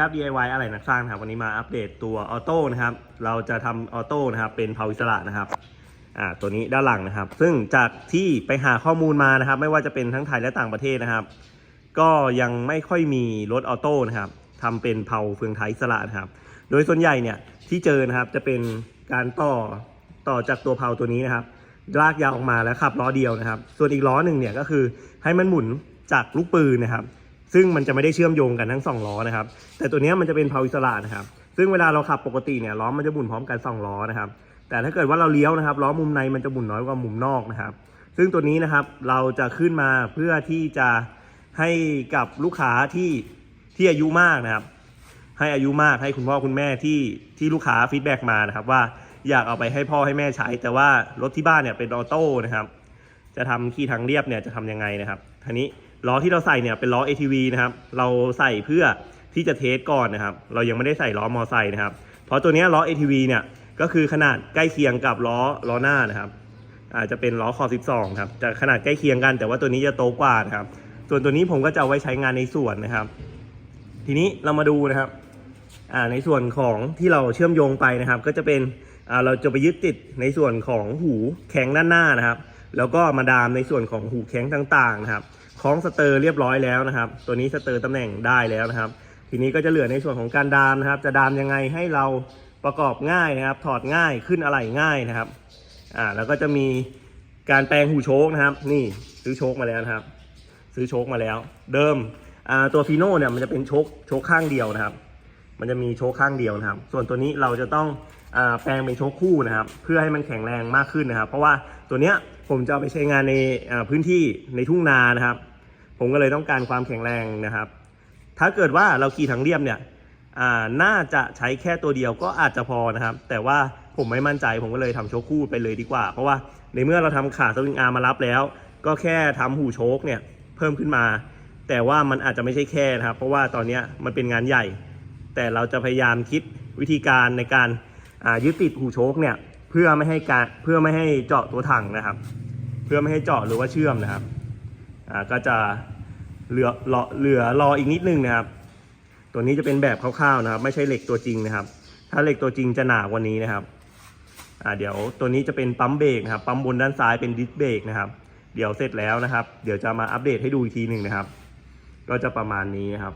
ครับ DIY อะไรนักสร้างนะครับวันนี้มาอัปเดตตัวออโต้นะครับ เราจะทำออโต้นะครับเป็นเผาอิสระนะครับอ่าตัวนี้ด้านหลังนะครับ ซึ่งจากที่ไปหาข้อมูลมานะครับ ไม่ว่าจะเป็นทั้งไทยและต่างประเทศนะครับ ก็ยังไม่ค่อยมีรถออโต้นะครับทำเป็นเผาเฟืองไทยอิสระนะครับ โดยส่วนใหญ่เนี่ยที่เจอนะครับจะเป็นการต่อต่อจากตัวเผาตัวนี้นะครับ ลากยาวออกมาแล้วขับล้อเดียวนะครับ ส่วนอีกล้อหนึ่งเนี่ยก็คือให้มันหมุนจากลูกปืนนะครับ ซึ่งมันจะไม่ได้เชื่อมโยงกันทั้งสองล้อนะครับ แต่ตัวนี้มันจะเป็นเพาอิสระนะครับ ซึ่งเวลาเราขับปกติเนี่ยล้อมันจะหมุนพร้อมกันสองล้อนะครับ แต่ถ้าเกิดว่าเราเลี้ยวนะครับล้อมุมในมันจะหมุนน้อยกว่ามุมนอกนะครับ ซึ่งตัวนี้นะครับเราจะขึ้นมาเพื่อที่จะให้กับลูกค้าที่ที่อายุมากนะครับ ให้อายุมากให้คุณพ่อคุณแม่ที่ที่ลูกค้าฟีดแบ็กมานะครับว่าอยากเอาไปให้พ่อให้แม่ใช้ แต่ว่ารถที่บ้านเนี่ยเป็นออโต้นะครับ จะทำขี่ทางเรียบเนี่ยจะทำยังไงนะครับทีนี้ ล้อที่เราใส่เนี่ยเป็นล้อ ATV นะครับ เราใส่เพื่อที่จะเทสก่อนนะครับ เรายังไม่ได้ใส่ล้อมอไซค์นะครับ เพราะตัวนี้ล้อ ATV เนี่ยก็คือขนาดใกล้เคียงกับล้อล้อหน้านะครับ อาจจะเป็นล้อคอ 12 ครับจะขนาดใกล้เคียงกัน แต่ว่าตัวนี้จะโตกว่านะครับ ส่วนตัวนี้ผมก็จะเอาไว้ใช้งานในสวนนะครับ ทีนี้เรามาดูนะครับอ่าในส่วนของที่เราเชื่อมโยงไปนะครับ ก็จะเป็นอ่าเราจะไปยึดติดในส่วนของหูแข็งด้านหน้านะครับ แล้วก็มาดามในส่วนของหูแข็งต่างๆนะครับ คล้องสเตอร์เรียบร้อยแล้วนะครับ ตัวนี้สเตอร์ตำแหน่งได้แล้วนะครับ ทีนี้ก็จะเหลือในส่วนของการดามนะครับ จะดามยังไงให้เราประกอบง่ายนะครับ ถอดง่ายขึ้นอะไหล่ง่ายนะครับอ่าแล้วก็จะมีการแปลงหูโชคนะครับ นี่ซื้อโชคมาแล้วนะครับ ซื้อโชคมาแล้ว เดิมอ่าตัวฟีโน่เนี่ยมันจะเป็นโชคโชคข้างเดียวนะครับ มันจะมีโชคข้างเดียวนะครับ ส่วนตัวนี้เราจะต้องอ่าแปลงเป็นโชคคู่นะครับ เพื่อให้มันแข็งแรงมากขึ้นนะครับ เพราะว่าตัวเนี้ยผมจะเอาไปใช้งานในอ่าพื้นที่ในทุ่งนานะครับ ผมก็เลยต้องการความแข็งแรงนะครับ ถ้าเกิดว่าเราขี่ทางเรียบเนี่ยน่าจะใช้แค่ตัวเดียวก็อาจจะพอนะครับ แต่ว่าผมไม่มั่นใจผมก็เลยทำโชคคู่ไปเลยดีกว่า เพราะว่าในเมื่อเราทำขาสวิงอาร์มารับแล้ว ก็แค่ทำหูโชคเนี่ยเพิ่มขึ้นมา แต่ว่ามันอาจจะไม่ใช่แค่นะครับ เพราะว่าตอนนี้มันเป็นงานใหญ่ แต่เราจะพยายามคิดวิธีการในการายึดติดหูโชคเนี่ยเพื่อไม่ให้การเพื่อไม่ให้เจาะตัวถังนะครับ เพื่อไม่ให้เจาะหรือว่าเชื่อมนะครับ อ่าก็จะเหลือรอเหลือรออีกนิดนึงนะครับ ตัวนี้จะเป็นแบบคร่าวๆนะครับ ไม่ใช่เหล็กตัวจริงนะครับ ถ้าเหล็กตัวจริงจะหนากว่านี้นะครับอ่าเดี๋ยวตัวนี้จะเป็นปั๊มเบรกนะครับ ปั๊มบนด้านซ้ายเป็นดิสเบรกนะครับ เดี๋ยวเสร็จแล้วนะครับ เดี๋ยวจะมาอัปเดตให้ดูอีกทีหนึ่งนะครับ ก็จะประมาณนี้นะครับ